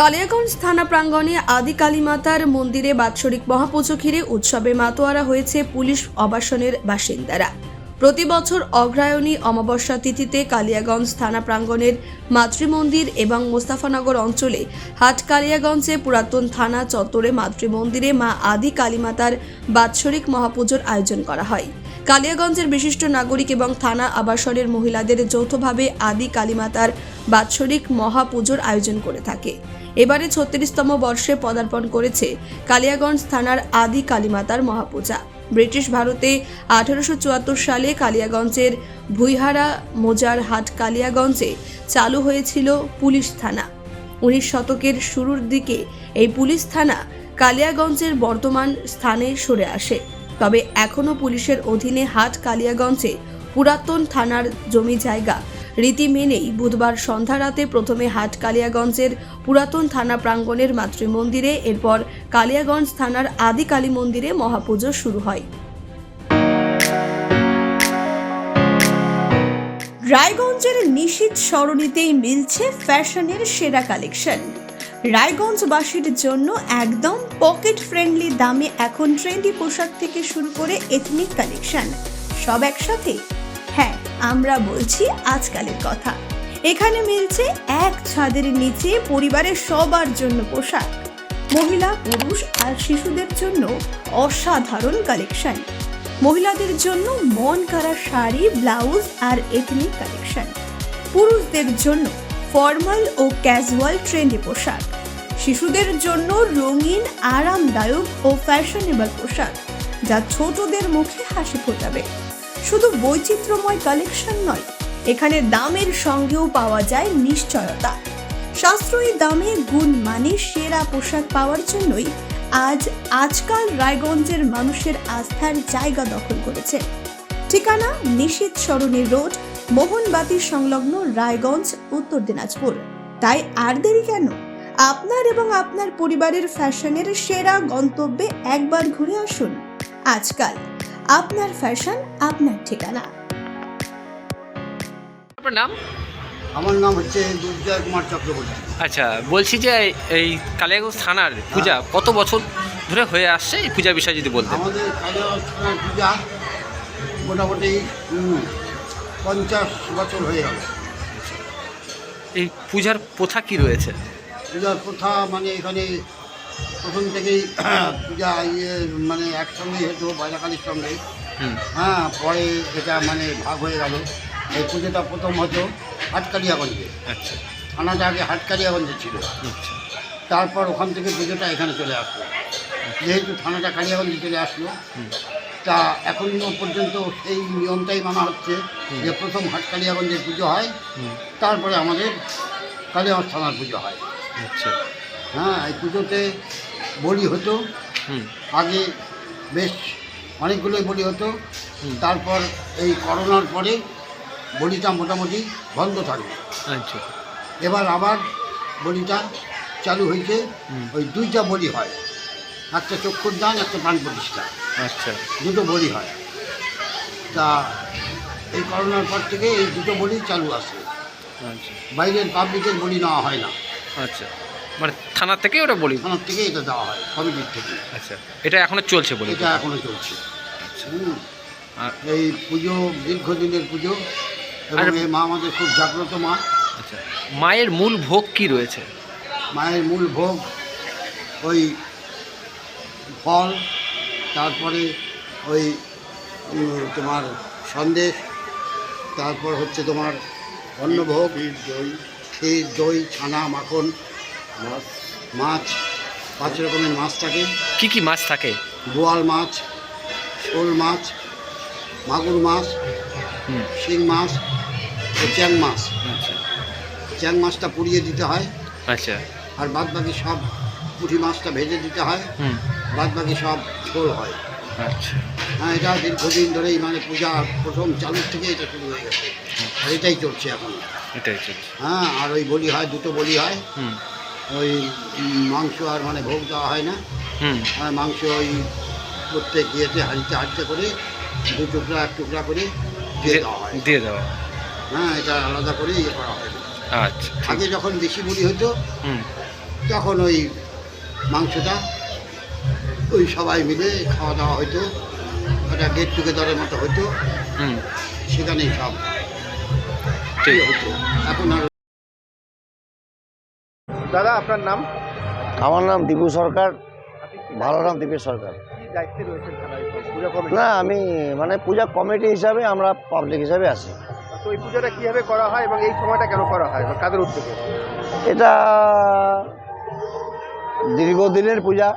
কালিয়াগঞ্জ থানা প্রাঙ্গণে আদি কালীমাতার মন্দিরে বাৎসরিক মহাপুজো ঘিরে উৎসবে মাতোয়ারা হয়েছে পুলিশ আবাসনের বাসিন্দারা। প্রতি বছর অগ্রায়ণী অমাবস্যা তিথিতে কালিয়াগঞ্জ থানা প্রাঙ্গণের মাতৃমন্দির এবং মোস্তাফানগর অঞ্চলে হাট কালিয়াগঞ্জে পুরাতন থানা চত্বরে মাতৃমন্দিরে মা আদি কালীমাতার বাৎসরিক মহাপুজোর আয়োজন করা হয়। কালিয়াগঞ্জের বিশিষ্ট নাগরিক এবং থানা আবাসনের মহিলাদের যৌথভাবে আদি কালীমাতার বাৎসরিক মহাপুজোর আয়োজন করে থাকে। এবারে ছত্রিশতম বর্ষে পদার্পণ করেছে কালিয়াগঞ্জ থানার আদি কালীমাতার মহাপূজা। ব্রিটিশ ভারতে আঠারোশো চুয়াত্তর সালে কালিয়াগঞ্জের ভুইহারা মোজার হাট কালিয়াগঞ্জে চালু হয়েছিল পুলিশ থানা। উনিশ শতকের শুরুর দিকে এই পুলিশ থানা কালিয়াগঞ্জের বর্তমান স্থানে সরে আসে। তবে এখনও পুলিশের অধীনে হাট কালিয়াগঞ্জে পুরাতন থানার জমি জায়গা রীতি মেনেই বুধবার সন্ধ্যা রাতে প্রথমে হাট কালিয়াগঞ্জের পুরাতন থানা প্রাঙ্গণের মাতৃমন্দিরে, এরপর কালিয়াগঞ্জ থানার আদি কালী মন্দিরে মহাপুজো শুরু হয়। রায়গঞ্জের নিশীত সরণিতেই মিলছে ফ্যাশনের সেরা কালেকশন। রায়গঞ্জবাসীর জন্য একদম পকেট ফ্রেন্ডলি দামে এখন ট্রেন্ডি পোশাক থেকে শুরু করে এথনিক কালেকশন। সব একসাথে হ্যাঁ আমরা বলছি আজকালের কথা। এখানে মিলছে এক ছাদের নিচে পরিবারের সবার জন্য পোশাক। মহিলা, পুরুষ আর শিশুদের জন্য অসাধারণ কালেকশন। মহিলাদের জন্য মন কারা শাড়ি, ব্লাউজ আর এথনিক কালেকশন। পুরুষদের জন্য ফর্মাল ও ক্যাজুয়াল ট্রেন্ডি পোশাক। শিশুদের জন্য রঙিন, আরামদায়ক ও ফ্যাশনেবল পোশাক, যা ছোটদের মুখে হাসি ফোটাবে। শুধু বৈচিত্র্যময় কালেকশন নয়, এখানে দামের সঙ্গেও পাওয়া যায় নিশ্চয়তা। সাশ্রয়ী দামে গুণ মানে সেরা পোশাক পাওয়ার জন্যই আজ আজকাল রায়গঞ্জের মানুষের আস্থার জায়গা দখল করেছে। ঠিকানা নিশীত সরণী রোড, মোহনবাতি সংলগ্ন রায়গঞ্জ, উত্তর দিনাজপুর। তাই আর দেরি কেন? আপনার এবং আপনার পরিবারের ফ্যাশনের সেরা গন্তব্যে একবার ঘুরে আসুন। আজকাল আপনার ফ্যাশন আপনার ঠিকানা। আপনার নাম? আমার নাম হচ্ছে দুর্জয় কুমার চক্রবর্তী। আচ্ছা বলছি যে এই কালিয়াগঞ্জ থানার পূজা কত বছর ধরে হয়ে আসছে? এই পূজা বিষয়ে যদি বলতেন। আমাদের কালিয়াগঞ্জ থানার পূজা মোটামুটি পঞ্চাশ বছর হয়ে গেল। এই পূজার প্রথা কি রয়েছে? পূজার প্রথা মানে এখানে প্রথম থেকেই পূজা ইয়ে মানে একসঙ্গেই হতো বাজাকালির সঙ্গে হ্যাঁ পরে যেটা মানে ভাগ হয়ে গেল। এই পুজোটা প্রথম হতো হাটকালিয়াগঞ্জে আচ্ছা। থানাটা আগে হাটকালিয়াগঞ্জে ছিল। আচ্ছা। তারপর ওখান থেকে পুজোটা এখানে চলে আসলো। যেহেতু থানাটা কালিয়াগঞ্জে চলে আসলো তা এখনও পর্যন্ত সেই নিয়মটাই মানা হচ্ছে যে প্রথম হাট কালিয়াগঞ্জের পুজো হয় তারপরে আমাদের কালিয়াগঞ্জ থানার পুজো হয়। আচ্ছা। হ্যাঁ এই পুজোতে বলি হতো। আগে বেশ অনেকগুলোই বলি হতো। তারপর এই করোনার পরে বলিটা মোটামুটি বন্ধ থাকবে আচ্ছা। এবার আবার বলিটা চালু হয়েছে। ওই দুইটা বলি হয়। একটা চক্ষুর দান একটা প্রাণ প্রতিষ্ঠা। আচ্ছা। দুটো বলি হয়। তা এই করোনার পর থেকে এই দুটো বলি চালু আছে। আচ্ছা। বাইরের পাবলিকের বলি নেওয়া হয় না। আচ্ছা। মানে থানা থেকে ওটা বলি? থানার থেকে এটা দেওয়া হয় কমিটির থেকে। আচ্ছা এটা এখনও চলছে বলি এটা এখনও চলছে। আচ্ছা। আর এই পুজো দীর্ঘদিনের পুজো এবং আর- এই মা আমাদের খুব জাগ্রত মা। আচ্ছা মায়ের মূল ভোগ কি রয়েছে? মায়ের মূল ভোগ ওই ফল তারপরে ওই তোমার সন্দেশ তারপর হচ্ছে তোমার অন্নভোগ দই। ক্ষীর দই ছানা মাখন মাছ মাছ পাঁচ রকমের মাছ থাকে। কি কি মাছ থাকে? বোয়াল মাছ শোল মাছ মাগুর মাছ শিং মাছ ও চ্যাং মাছ। আচ্ছা। চ্যাং মাছটা পুড়িয়ে দিতে হয়। আচ্ছা। আর বাদ বাকি সব পুঁটি মাছটা ভেজে দিতে হয়। হুম। বাদ বাকি সব ঝোল হয়। আচ্ছা। হ্যাঁ এটা দীর্ঘদিন ধরেই মানে পূজা প্রথম চালুর থেকে এটা শুরু হয়ে গেছে। আর এটাই চলছে এখন। এটাই চলছে। হ্যাঁ আর ওই বলি হয় দুটো বলি হয়। হুম। ওই মাংস আর মানে ভোগ দেওয়া হয় না। আর মাংস ওই প্রত্যেক ইয়েতে হাঁড়িতে হাঁড়িতে করে দু টুকরা এক টুকরা করে দিয়ে দেওয়া হয়। দিয়ে দেওয়া হ্যাঁ। এটা আলাদা করে ইয়ে করা হয়। আচ্ছা আগে যখন বেশি বলি হতো তখন ওই মাংসটা ওই সবাই মিলে খাওয়া দাওয়া হতো একটা গেট টুগেদারের মতো হতো হুম। সেখানেই সব ইয়ে হতো। এখন আর দাদা আপনার নাম? আমার নাম দীপু সরকার। ভালো নাম দীপেশ সরকার। না আমি মানে পূজা কমিটি হিসাবে আমরা পাবলিক হিসাবে আছি। তো এই পুজোটা কীভাবে করা হয় এবং এই সময়টা কেন করা হয় কাদের উদ্যোগে? এটা দীর্ঘদিনের পূজা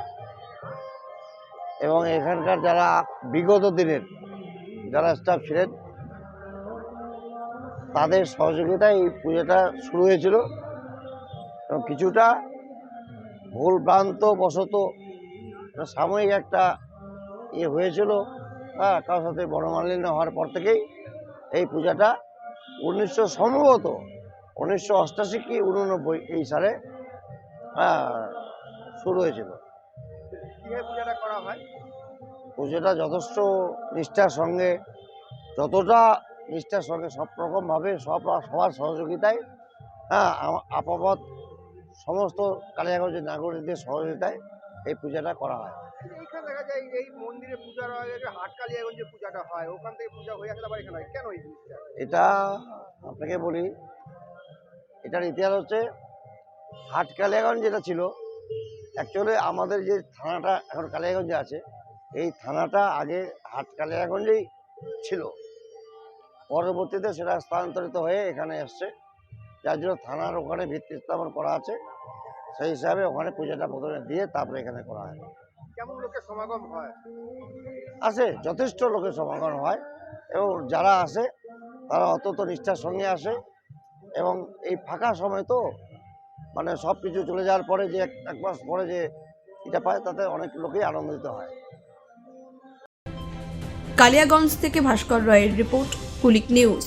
এবং এখানকার যারা বিগত দিনের যারা স্টাফ ছিলেন তাদের সহযোগিতায় এই পূজাটা শুরু হয়েছিল। এবং কিছুটা ভুল ভ্রান্ত বশত সাময়িক একটা ইয়ে হয়েছিল হ্যাঁ কারোর সাথে বনমালিন্য হওয়ার পর থেকেই এই পূজাটা উনিশশো সম্ভবত উনিশশো অষ্টাশি কি উননব্বই এই সালে হ্যাঁ শুরু হয়েছিল। পূজাটা করা হয়? পুজোটা যথেষ্ট নিষ্ঠার সঙ্গে যতটা নিষ্ঠার সঙ্গে সব রকমভাবে সব সবার সহযোগিতায় হ্যাঁ আপামত সমস্ত কালিয়াগঞ্জের নাগরিকদের সহযোগিতায় এই পূজাটা করা হয়। এখানে দেখা যায় এই মন্দিরে পূজা হয় যে হাটকালিয়াগঞ্জে পূজাটা হয় ওখান থেকে পূজা হয়ে আসলে আবার এখানে কেন এই জিনিসটা? এটা আপনাকে বলি এটার ইতিহাস হচ্ছে হাট কালিয়াগঞ্জ যেটা ছিল অ্যাকচুয়ালি আমাদের যে থানাটা এখন কালিয়াগঞ্জে আছে এই থানাটা আগে হাট কালিয়াগঞ্জেই ছিল। পরবর্তীতে সেটা স্থানান্তরিত হয়ে এখানে এসছে। যার জন্য থানার ওখানে ভিত্তি স্থাপন করা আছে সেই হিসাবে ওখানে পূজাটা প্রথমে দিয়ে তারপরে এখানে করা হয়। কেমন লোকের সমাগম হয়? আসে যথেষ্ট লোকের সমাগম হয় এবং যারা আসে তারা অত্যন্ত নিষ্ঠার সঙ্গে আসে এবং এই ফাঁকা সময় তো মানে সব কিছু চলে যাওয়ার পরে যে এক- এক মাস পরে যে এটা পায় তাতে অনেক লোকেই আনন্দিত হয়। কালিয়াগঞ্জ থেকে ভাস্কর রয়ের রিপোর্ট কুলিক নিউজ।